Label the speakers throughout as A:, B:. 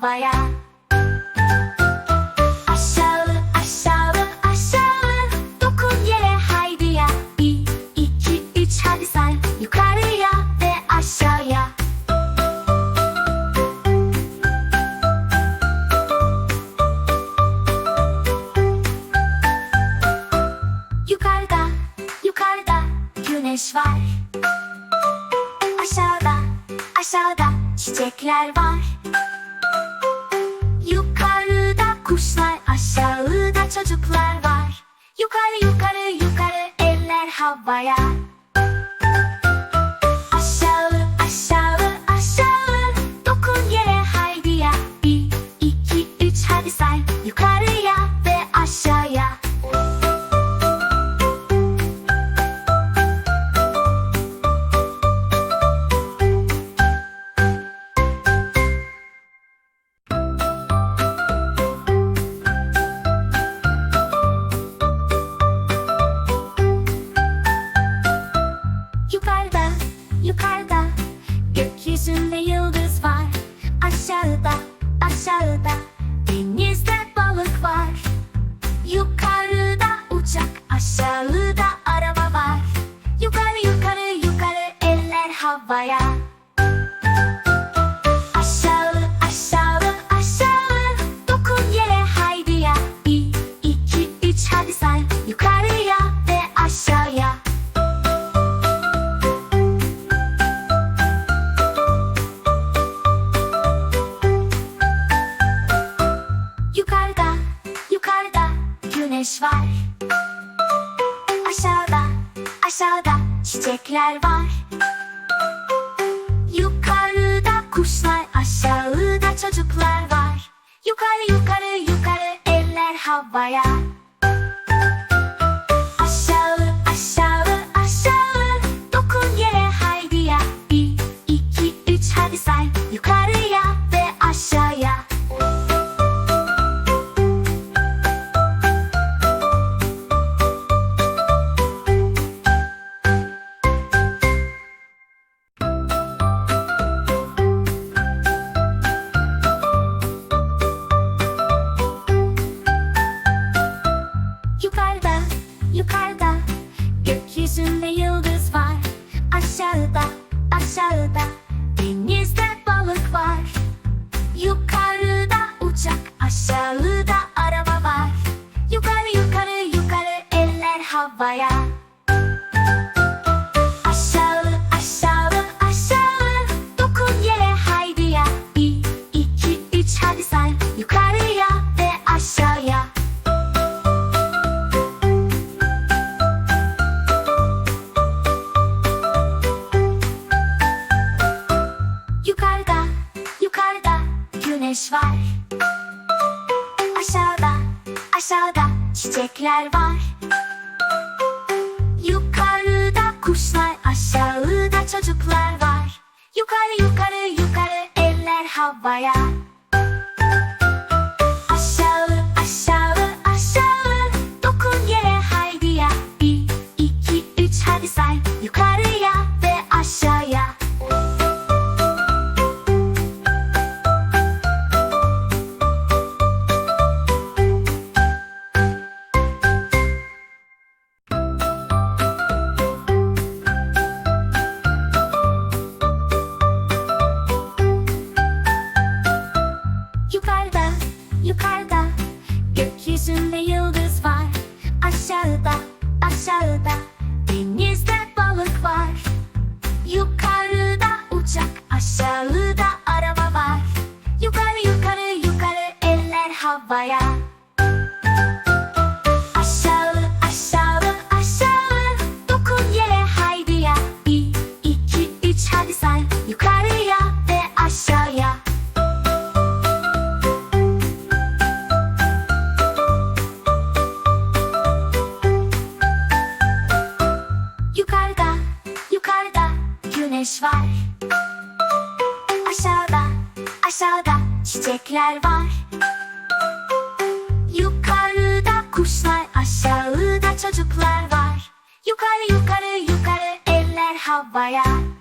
A: havaya. Aşağı aşağı aşağı haydi ya. Bir iki üç hadi yukarıya ve aşağıya. Yukarıda, yukarıda güneş var. Aşağıda, aşağıda çiçekler var. Kuşlar, aşağıda çocuklar var. Yukarı yukarı yukarı eller havaya. Havaya. Aşağı aşağı aşağı dokun yere haydi ya. Bir iki üç hadi say yukarıya ve aşağıya. Yukarıda, yukarıda güneş var. Aşağıda, aşağıda çiçekler var. Kuşlar, aşağıda çocuklar var. Yukarı yukarı yukarı eller havaya. Havaya. Aşağı aşağı aşağı dokun yere haydi ya. Bir iki üç hadi yukarıya ve aşağıya. Yukarıda, yukarıda güneş var. Aşağıda, aşağıda çiçekler var. Yukarı yukarı yukarı eller havaya. Havaya. Aşağı aşağı aşağı dokun haydi ya. Bir iki üç hadi say yukarıya ve aşağıya. Yukarıda, yukarıda güneş var. Aşağıda, aşağıda çiçekler var. Yukarı yukarı eller havaya.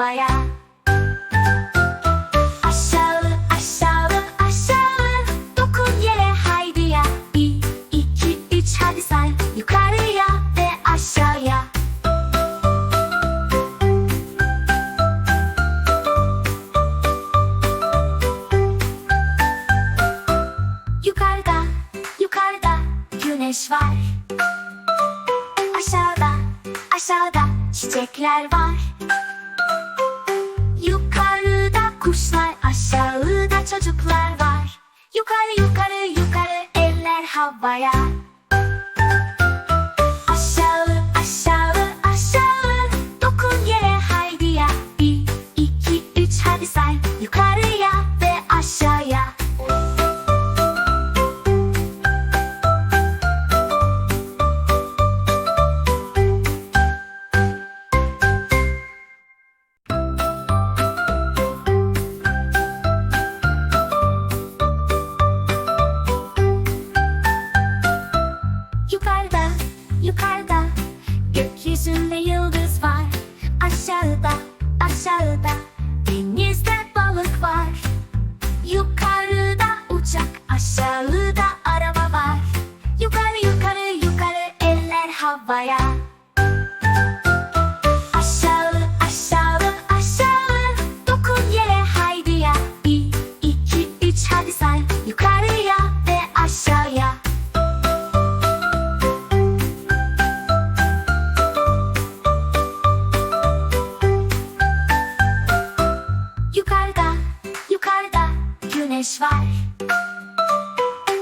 A: Havaya Aşağı aşağı aşağı. Dokun haydi ya. Bir iki üç hadi say. Yukarıya ve aşağıya. Yukarıda, yukarıda güneş var. Aşağıda, aşağıda çiçekler var. Çocuklar var. Yukarı, yukarı, yukarı eller havaya. Havaya Aşağı aşağı aşağı. Dokun haydi ya. Bir iki üç hadi say. Yukarıya ve aşağıya. Yukarıda, yukarıda güneş var.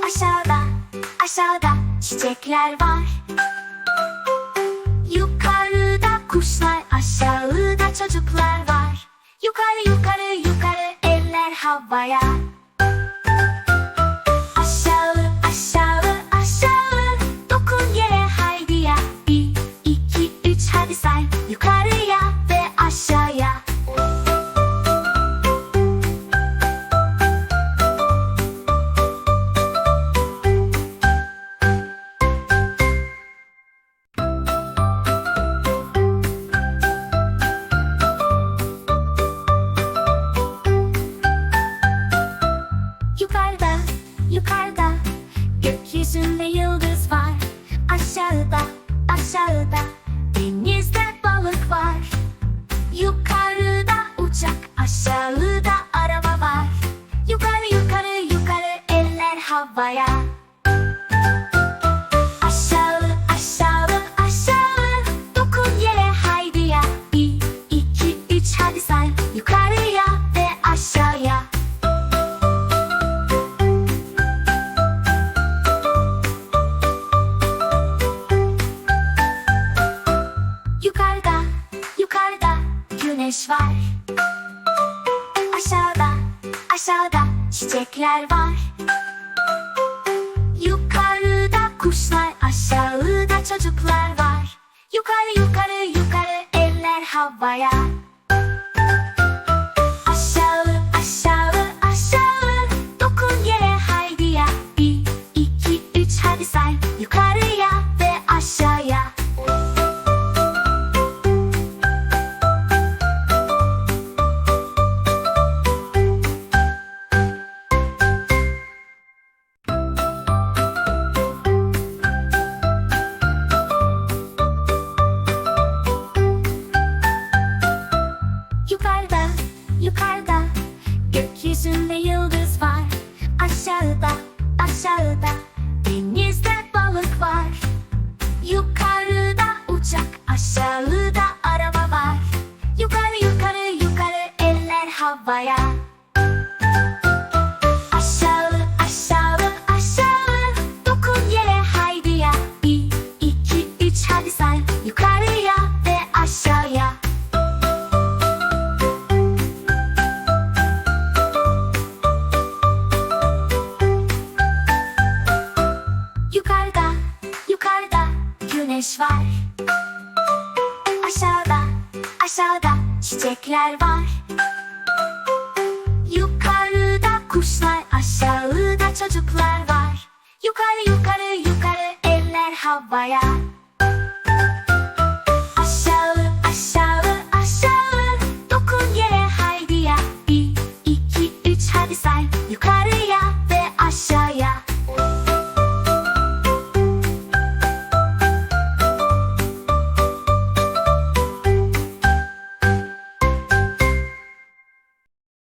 A: Aşağıda, aşağıda çiçekler var. Kuşlar, aşağıda çocuklar var. Yukarı, yukarı, yukarı eller havaya. Havaya. Aşağı aşağı aşağı. Dokun haydi ya. Bir iki üç hadi say. Yukarıya ve aşağıya. Yukarıda, yukarıda güneş var. Aşağıda, aşağıda çiçekler var. Kuşlar, aşağıda çocuklar var. Yukarı, yukarı, yukarı eller havaya. Havaya. Aşağı aşağı aşağı. Dokun haydi ya. Bir iki üç hadi say. Yukarıya ve aşağıya. Yukarıda, yukarıda güneş var. Aşağıda, aşağıda çiçekler var. Kuşlar, aşağıda çocuklar var. Yukarı, yukarı, yukarı eller havaya.